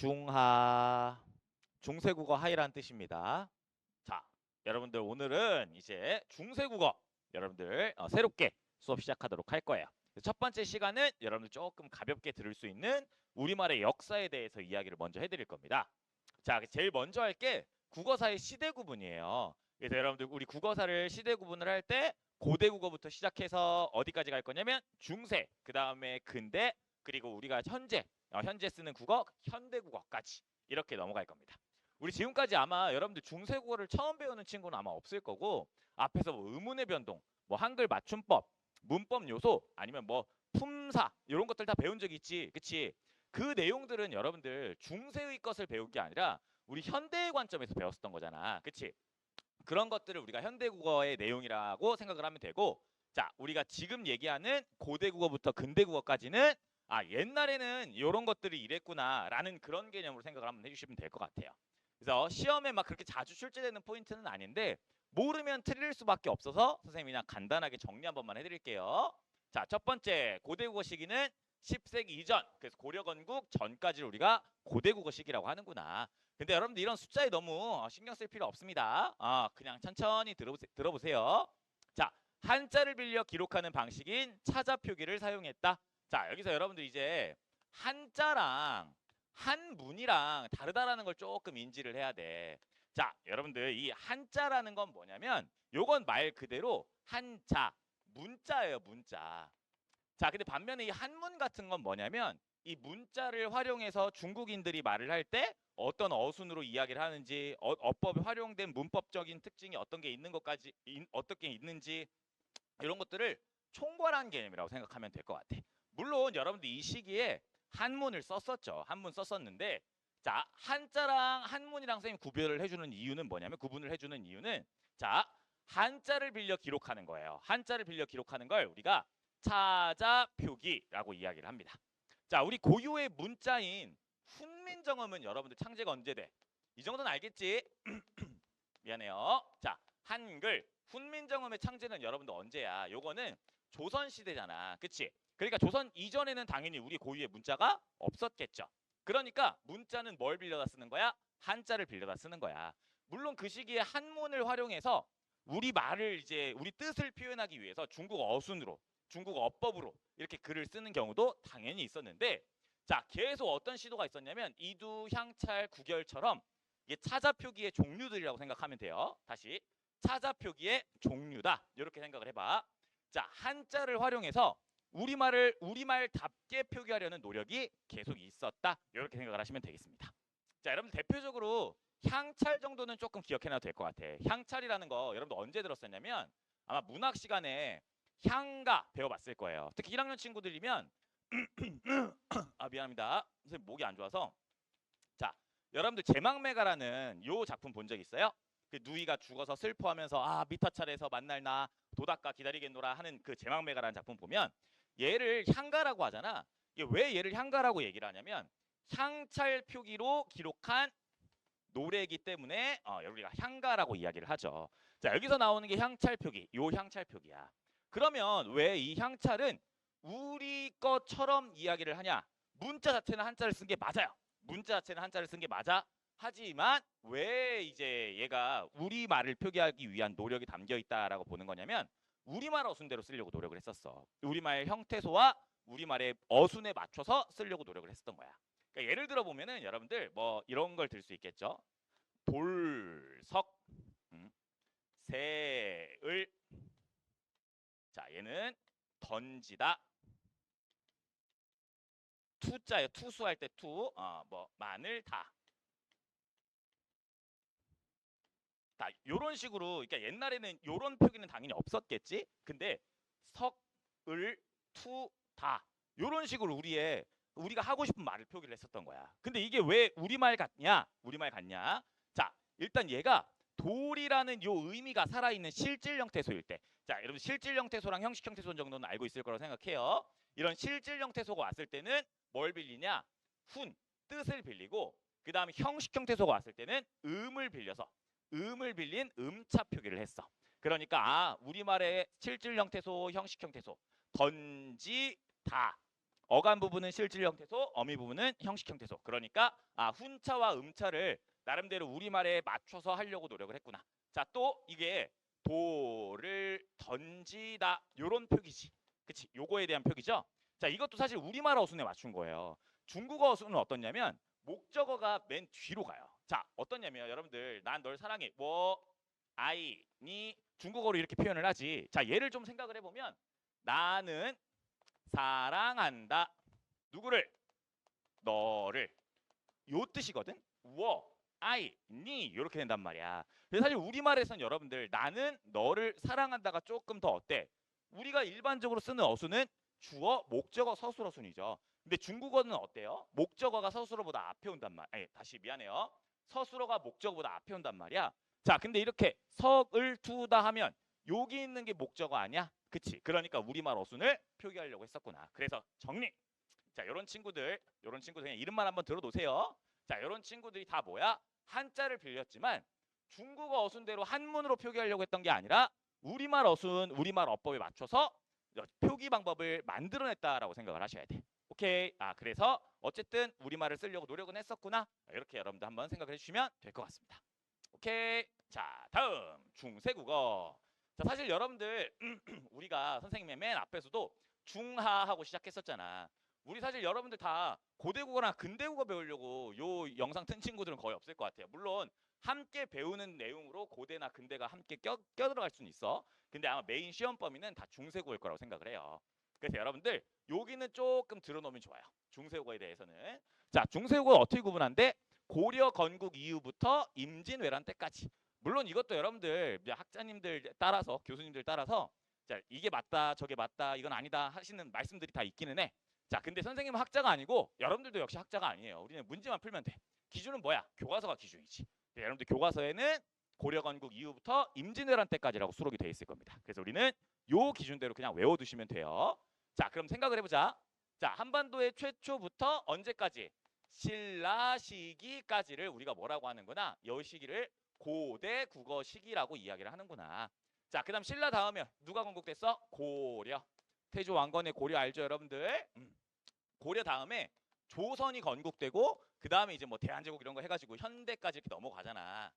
중하 중세국어 하이라는 뜻입니다. 자, 여러분들 오늘은 이제 중세국어 여러분들 어, 새롭게 수업 시작하도록 할 거예요. 첫 번째 시간은 여러분들 조금 가볍게 들을 수 있는 우리말의 역사에 대해서 이야기를 먼저 해드릴 겁니다. 자, 제일 먼저 할 게 국어사의 시대 구분이에요. 그래서 여러분들 우리 국어사를 시대 구분을 할 때 고대 국어부터 시작해서 어디까지 갈 거냐면 중세, 그 다음에 근대, 그리고 우리가 현재 어, 현재 쓰는 국어, 현대 국어까지 이렇게 넘어갈 겁니다. 우리 지금까지 아마 여러분들 중세 국어를 처음 배우는 친구는 아마 없을 거고 앞에서 뭐 의문의 변동, 뭐 한글 맞춤법, 문법 요소 아니면 뭐 품사 이런 것들 다 배운 적 있지, 그치? 그 내용들은 여러분들 중세의 것을 배운 게 아니라 우리 현대의 관점에서 배웠었던 거잖아, 그치? 그런 것들을 우리가 현대 국어의 내용이라고 생각을 하면 되고, 자, 우리가 지금 얘기하는 고대 국어부터 근대 국어까지는 아 옛날에는 이런 것들이 이랬구나라는 그런 개념으로 생각을 한번 해주시면 될 것 같아요. 그래서 시험에 막 그렇게 자주 출제되는 포인트는 아닌데 모르면 틀릴 수밖에 없어서 선생님이 그냥 간단하게 정리 한 번만 해드릴게요. 자, 첫 번째 고대 국어 시기는 10세기 이전, 그래서 고려 건국 전까지를 우리가 고대 국어 시기라고 하는구나. 근데 여러분들 이런 숫자에 너무 신경 쓸 필요 없습니다. 아, 그냥 천천히 들어보세, 들어보세요. 자, 한자를 빌려 기록하는 방식인 차자 표기를 사용했다. 자, 여기서 여러분들 이제 한자랑 한문이랑 다르다라는 걸 조금 인지를 해야 돼. 자, 여러분들 이 한자라는 건 뭐냐면 요건 말 그대로 한자, 문자예요, 문자. 자, 근데 반면에 이 한문 같은 건 뭐냐면 이 문자를 활용해서 중국인들이 말을 할 때 어떤 어순으로 이야기를 하는지 어, 어법에 활용된 문법적인 특징이 어떤 게 있는 것까지 인- 어떤 게 있는지 이런 것들을 총괄한 개념이라고 생각하면 될 것 같아. 물론 여러분들 이 시기에 한문을 썼었죠. 한문 썼었는데 자 한자랑 한문이랑 선생님 구별을 해주는 이유는 뭐냐면 구분을 해주는 이유는 자 한자를 빌려 기록하는 거예요. 한자를 빌려 기록하는 걸 우리가 차자 표기라고 이야기를 합니다. 자 우리 고유의 문자인 훈민정음은 여러분들 창제가 언제 돼? 이 정도는 알겠지? 미안해요. 자 한글 훈민정음의 창제는 여러분들 언제야? 요거는 조선 시대잖아. 그치? 그러니까 조선 이전에는 당연히 우리 고유의 문자가 없었겠죠. 그러니까 문자는 뭘 빌려다 쓰는 거야? 한자를 빌려다 쓰는 거야. 물론 그 시기에 한문을 활용해서 우리 말을 이제 우리 뜻을 표현하기 위해서 중국 어순으로 중국 어법으로 이렇게 글을 쓰는 경우도 당연히 있었는데 자 계속 어떤 시도가 있었냐면 이두, 향찰, 구결처럼 이게 차자 표기의 종류들이라고 생각하면 돼요. 다시 차자 표기의 종류다 이렇게 생각을 해봐. 자 한자를 활용해서 우리말을 우리말답게 표기하려는 노력이 계속 있었다. 이렇게 생각을 하시면 되겠습니다. 자, 여러분 대표적으로 향찰 정도는 조금 기억해놔도 될 것 같아. 향찰이라는 거 여러분들 언제 들었었냐면 아마 문학 시간에 향가 배워봤을 거예요. 특히 1학년 친구들이면 아 미안합니다. 선생님 목이 안 좋아서 자, 여러분들 제망매가라는 요 작품 본 적 있어요? 그 누이가 죽어서 슬퍼하면서 아 미터 차례에서 만날 나 도닥가 기다리겠노라 하는 그 제망매가라는 작품 보면 얘를 향가라고 하잖아. 왜 얘를 향가라고 얘기를 하냐면 향찰 표기로 기록한 노래이기 때문에 어, 우리가 향가라고 이야기를 하죠. 자 여기서 나오는 게 향찰 표기, 요 향찰 표기야. 그러면 왜 이 향찰은 우리 것처럼 이야기를 하냐? 문자 자체는 한자를 쓴 게 맞아요. 문자 자체는 한자를 쓴 게 맞아. 하지만 왜 이제 얘가 우리 말을 표기하기 위한 노력이 담겨 있다라고 보는 거냐면 우리말 어순대로 쓰려고 노력을 했었어. 우리말 형태소와 우리말의 어순에 맞춰서 쓰려고 노력을 했었던 거야. 그러니까 예를 들어 보면은 여러분들 뭐 이런 걸 들 수 있겠죠. 돌석, 음, 새을. 자, 얘는 던지다. 투자예요. 투수할 때 투. 어, 뭐 마늘 다. 다 요런 식으로 그러니까 옛날에는 요런 표기는 당연히 없었겠지. 근데 석, 을, 투, 다 요런 식으로 우리의 우리가 하고 싶은 말을 표기를 했었던 거야. 근데 이게 왜 우리말 같냐? 우리말 같냐? 자, 일단 얘가 돌이라는 요 의미가 살아있는 실질 형태소일 때. 자, 여러분 실질 형태소랑 형식 형태소 정도는 알고 있을 거라고 생각해요. 이런 실질 형태소가 왔을 때는 뭘 빌리냐? 훈, 뜻을 빌리고 그 다음에 형식 형태소가 왔을 때는 음을 빌려서 음을 빌린 음차 표기를 했어. 그러니까 아 우리말의 실질 형태소, 형식 형태소 던지 다 어감 부분은 실질 형태소, 어미 부분은 형식 형태소. 그러니까 아 훈차와 음차를 나름대로 우리말에 맞춰서 하려고 노력을 했구나. 자, 또 이게 돌을 던지다 요런 표기지. 그치? 요거에 대한 표기죠. 자, 이것도 사실 우리말 어순에 맞춘 거예요. 중국어 어순은 어떻냐면 목적어가 맨 뒤로 가요. 자, 어떻냐면 여러분들 난 널 사랑해. 뭐 아이 니 중국어로 이렇게 표현을 하지. 자, 얘를 좀 생각을 해 보면 나는 사랑한다. 누구를? 너를. 요 뜻이거든. 워 아이 니 이렇게 된단 말이야. 그래서 사실 우리말에서는 여러분들 나는 너를 사랑한다가 조금 더 어때? 우리가 일반적으로 쓰는 어순은 주어, 목적어, 서술 어 순이죠. 근데 중국어는 어때요? 목적어가 서술어보다 앞에 온단 말. 아니 다시 미안해요. 서술어가 목적어보다 앞에 온단 말이야. 자, 근데 이렇게 석을 투다 하면 여기 있는 게 목적어 아니야? 그치? 그러니까 우리말 어순을 표기하려고 했었구나. 그래서 정리. 자, 요런 친구들, 요런 친구들 그냥 이름만 한번 들어놓으세요. 자, 요런 친구들이 다 뭐야? 한자를 빌렸지만 중국어 어순대로 한문으로 표기하려고 했던 게 아니라 우리말 어순, 우리말 어법에 맞춰서 표기 방법을 만들어냈다라고 생각을 하셔야 돼. 오케이. 아, 그래서 어쨌든 우리말을 쓰려고 노력은 했었구나. 이렇게 여러분들 한번 생각을 해주시면 될 것 같습니다. 오케이. 자, 다음 중세국어. 자, 사실 여러분들 우리가 선생님의 맨 앞에서도 중하하고 시작했었잖아. 우리 사실 여러분들 다 고대국어나 근대국어 배우려고 요 영상 튼 친구들은 거의 없을 것 같아요. 물론 함께 배우는 내용으로 고대나 근대가 함께 껴, 껴들어갈 수는 있어. 근데 아마 메인 시험 범위는 다 중세국어일 거라고 생각을 해요. 그래서 여러분들 여기는 조금 들어놓으면 좋아요. 중세국어에 대해서는. 자, 중세국어 어떻게 구분한데? 고려 건국 이후부터 임진왜란 때까지. 물론 이것도 여러분들 학자님들 따라서 교수님들 따라서 자, 이게 맞다, 저게 맞다, 이건 아니다 하시는 말씀들이 다 있기는 해. 자, 근데 선생님은 학자가 아니고 여러분들도 역시 학자가 아니에요. 우리는 문제만 풀면 돼. 기준은 뭐야? 교과서가 기준이지. 네, 여러분들 교과서에는 고려 건국 이후부터 임진왜란 때까지라고 수록이 돼 있을 겁니다. 그래서 우리는 요 기준대로 그냥 외워두시면 돼요. 자, 그럼 생각을 해보자. 자, 한반도의 최초부터 언제까지? 신라 시기까지를 우리가 뭐라고 하는구나? 요 시기를 고대 국어 시기라고 이야기를 하는구나. 자, 그다음 신라 다음에 누가 건국됐어? 고려. 태조 왕건의 고려 알죠, 여러분들? 음. 고려 다음에 조선이 건국되고 그 다음에 이제 뭐 대한제국 이런 거 해가지고 현대까지 이렇게 넘어가잖아.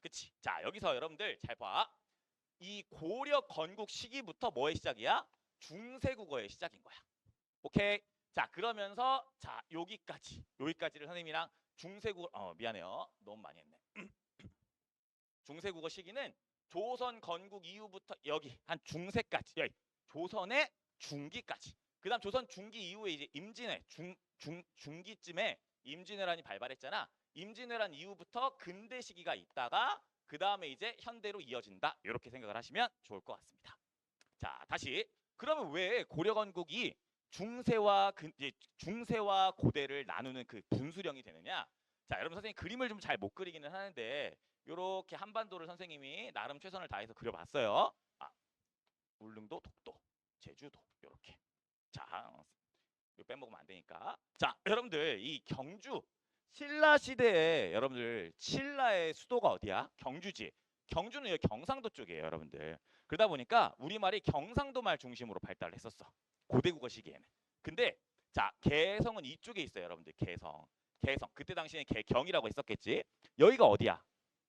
그치? 자, 여기서 여러분들 잘 봐. 이 고려 건국 시기부터 뭐의 시작이야? 중세 국어의 시작인 거야. 오케이? 자, 그러면서 자, 여기까지. 여기까지를 선생님이랑 중세 국어 어, 미안해요. 너무 많이 했네. 중세 국어 시기는 조선 건국 이후부터 여기 한 중세까지. 여기 조선의 중기까지. 그다음 조선 중기 이후에 이제 임진회 중, 중 중기쯤에 임진왜란이 발발했잖아. 임진왜란 이후부터 근대 시기가 있다가 그 다음에 이제 현대로 이어진다. 이렇게 생각을 하시면 좋을 것 같습니다. 자, 다시 그러면 왜 고려 건국이 중세와 근, 중세와 고대를 나누는 그 분수령이 되느냐? 자, 여러분 선생님 그림을 좀 잘 못 그리기는 하는데 이렇게 한반도를 선생님이 나름 최선을 다해서 그려봤어요. 아, 울릉도, 독도, 제주도 이렇게. 자, 이거 빼먹으면 안 되니까. 자, 여러분들 이 경주 신라 시대에 여러분들 신라의 수도가 어디야? 경주지. 경주는 경상도 쪽이에요, 여러분들. 그러다 보니까 우리말이 경상도 말 중심으로 발달을 했었어. 고대국어 시기에는. 근데 자, 개성은 이쪽에 있어요, 여러분들. 개성. 개성. 그때 당시에 개경이라고 했었겠지. 여기가 어디야?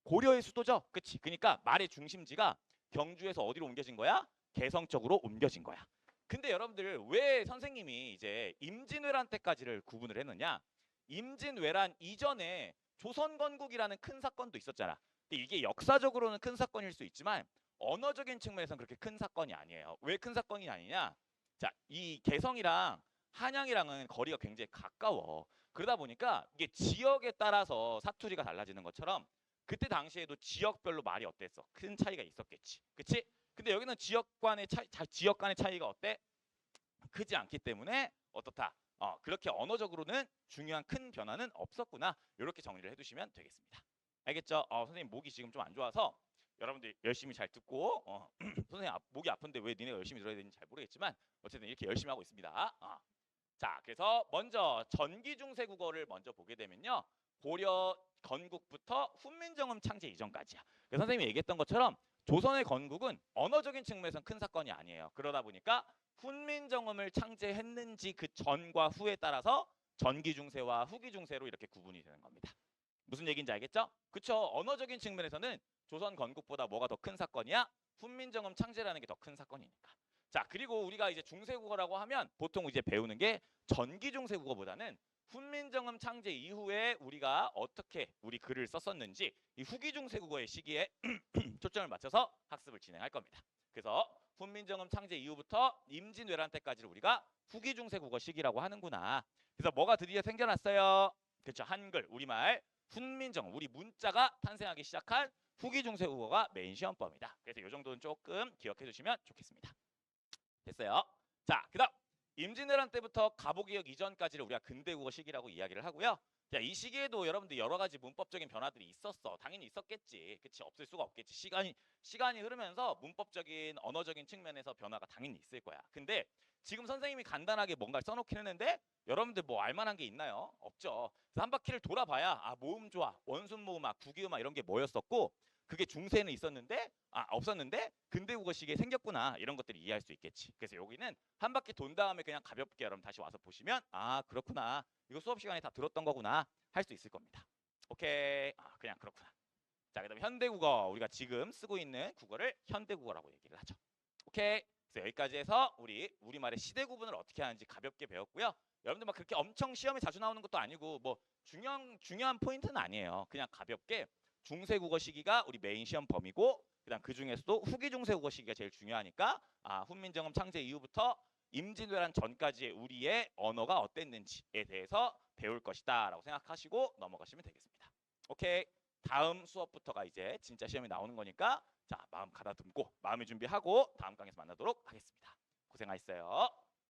고려의 수도죠. 그치? 그러니까 말의 중심지가 경주에서 어디로 옮겨진 거야? 개성 쪽으로 옮겨진 거야. 근데 여러분들 왜 선생님이 이제 임진왜란 때까지를 구분을 했느냐? 임진왜란 이전에 조선 건국이라는 큰 사건도 있었잖아. 근데 이게 역사적으로는 큰 사건일 수 있지만 언어적인 측면에서는 그렇게 큰 사건이 아니에요. 왜 큰 사건이 아니냐? 자, 이 개성이랑 한양이랑은 거리가 굉장히 가까워. 그러다 보니까 이게 지역에 따라서 사투리가 달라지는 것처럼 그때 당시에도 지역별로 말이 어땠어? 큰 차이가 있었겠지. 그치? 근데 여기는 지역 간의 차이, 자- 지역 간의 차이가 어때? 크지 않기 때문에 어떻다? 어, 그렇게 언어적으로는 중요한 큰 변화는 없었구나. 이렇게 정리를 해두시면 되겠습니다. 알겠죠? 어, 선생님 목이 지금 좀 안 좋아서 여러분들 열심히 잘 듣고 어, 선생님 아, 목이 아픈데 왜 니네가 열심히 들어야 되는지 잘 모르겠지만 어쨌든 이렇게 열심히 하고 있습니다. 어. 자, 그래서 먼저 전기중세 국어를 먼저 보게 되면요. 고려 건국부터 훈민정음 창제 이전까지야. 그래서 선생님이 얘기했던 것처럼 조선의 건국은 언어적인 측면에서는 큰 사건이 아니에요. 그러다 보니까 훈민정음을 창제했는지 그 전과 후에 따라서 전기 중세와 후기 중세로 이렇게 구분이 되는 겁니다. 무슨 얘기인지 알겠죠? 그쵸? 언어적인 측면에서는 조선 건국보다 뭐가 더 큰 사건이야? 훈민정음 창제라는 게 더 큰 사건이니까. 자, 그리고 우리가 이제 중세국어라고 하면 보통 이제 배우는 게 전기 중세국어보다는 훈민정음 창제 이후에 우리가 어떻게 우리 글을 썼었는지 이 후기 중세국어의 시기에 초점을 맞춰서 학습을 진행할 겁니다. 그래서 훈민정음 창제 이후부터 임진왜란 때까지를 우리가 후기 중세국어 시기라고 하는구나. 그래서 뭐가 드디어 생겨났어요? 그렇죠. 한글, 우리말, 훈민정음, 우리 문자가 탄생하기 시작한 후기 중세 국어가 메인 시험법이다. 그래서 이 정도는 조금 기억해 주시면 좋겠습니다. 됐어요. 자, 그다음 임진왜란 때부터 가보기역 이전까지를 우리가 근대국어 시기라고 이야기를 하고요. 자, 이 시기에도 여러분들 여러 가지 문법적인 변화들이 있었어. 당연히 있었겠지. 그치? 없을 수가 없겠지. 시간이 시간이 흐르면서 문법적인 언어적인 측면에서 변화가 당연히 있을 거야. 근데 지금 선생님이 간단하게 뭔가를 써놓긴 했는데 여러분들 뭐 알만한 게 있나요? 없죠. 그래서 한 바퀴를 돌아봐야 아 모음 좋아, 원순 모음, 아 구기음아 이런 게 뭐였었고 그게 중세는 있었는데 아 없었는데 근대 국어 시기에 생겼구나 이런 것들을 이해할 수 있겠지. 그래서 여기는 한 바퀴 돈 다음에 그냥 가볍게 여러분 다시 와서 보시면 아 그렇구나 이거 수업 시간에 다 들었던 거구나 할 수 있을 겁니다. 오케이 아 그냥 그렇구나. 자 그다음 에 현대국어 우리가 지금 쓰고 있는 국어를 현대국어라고 얘기를 하죠. 오케이. 그래서 여기까지 해서 우리 우리말의 시대 구분을 어떻게 하는지 가볍게 배웠고요. 여러분들 막 그렇게 엄청 시험에 자주 나오는 것도 아니고 뭐 중요한 중요한 포인트는 아니에요. 그냥 가볍게 중세 국어 시기가 우리 메인 시험 범위고 그다음 그 중에서도 후기 중세 국어 시기가 제일 중요하니까 아 훈민정음 창제 이후부터 임진왜란 전까지의 우리의 언어가 어땠는지에 대해서 배울 것이다라고 생각하시고 넘어가시면 되겠습니다. 오케이. 다음 수업부터가 이제 진짜 시험이 나오는 거니까 자 마음 가다듬고 마음의 준비하고 다음 강에서 만나도록 하겠습니다. 고생하셨어요.